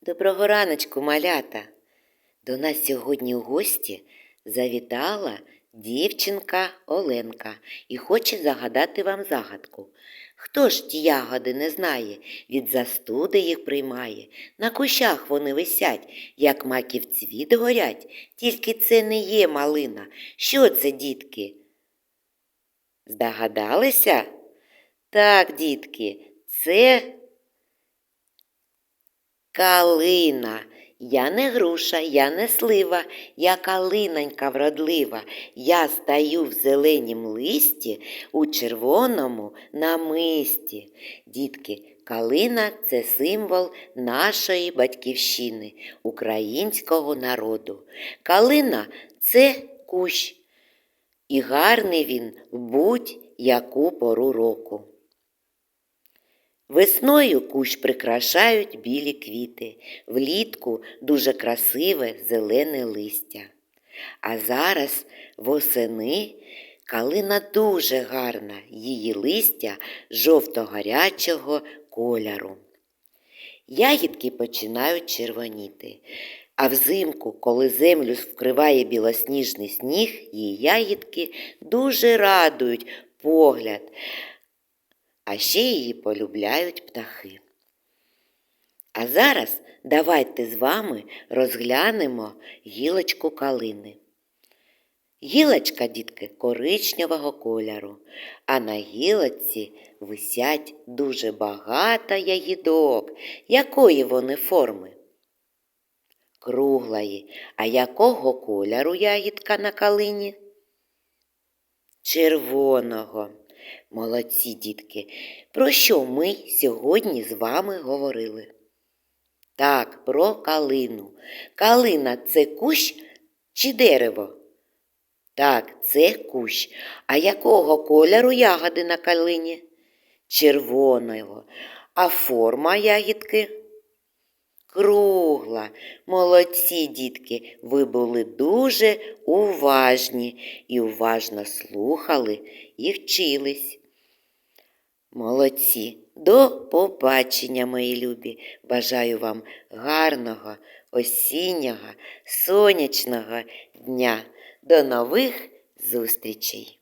Доброго раночку, малята. До нас сьогодні у гості завітала дівчинка Оленка і хоче загадати вам загадку. Хто ж ті ягоди не знає, від застуди їх приймає. На кущах вони висять, як маків цвіт горять, тільки це не є малина. Що це, дітки? Здогадалися? Так, дітки, це Калина. Я не груша, я не слива, я калинонька вродлива. Я стаю в зеленім листі, у червоному намисті. Дітки, калина це символ нашої батьківщини, українського народу. Калина це кущ, і гарний він в будь-яку пору року. Весною кущ прикрашають білі квіти, влітку дуже красиве зелене листя. А зараз восени калина дуже гарна, її листя жовто-гарячого кольору. Ягідки починають червоніти, а взимку, коли землю вкриває білосніжний сніг, її ягідки дуже радують погляд а ще її полюбляють птахи. А зараз давайте з вами розглянемо гілочку калини. Гілочка, дітки, коричневого кольору, а на гілочці висять дуже багато ягідок. Якої вони форми? Круглої. А якого кольору ягідка на калині? Червоного. Молодці, дітки, про що ми сьогодні з вами говорили? Так, про калину. Калина це кущ чи дерево? Так, це кущ. А якого кольору ягоди на калині? Червоного. А форма ягідки? Кругла. Молодці, дітки, ви були дуже уважні і уважно слухали і вчились. Молодці, до побачення, мої любі. Бажаю вам гарного, осіннього, сонячного дня. До нових зустрічей!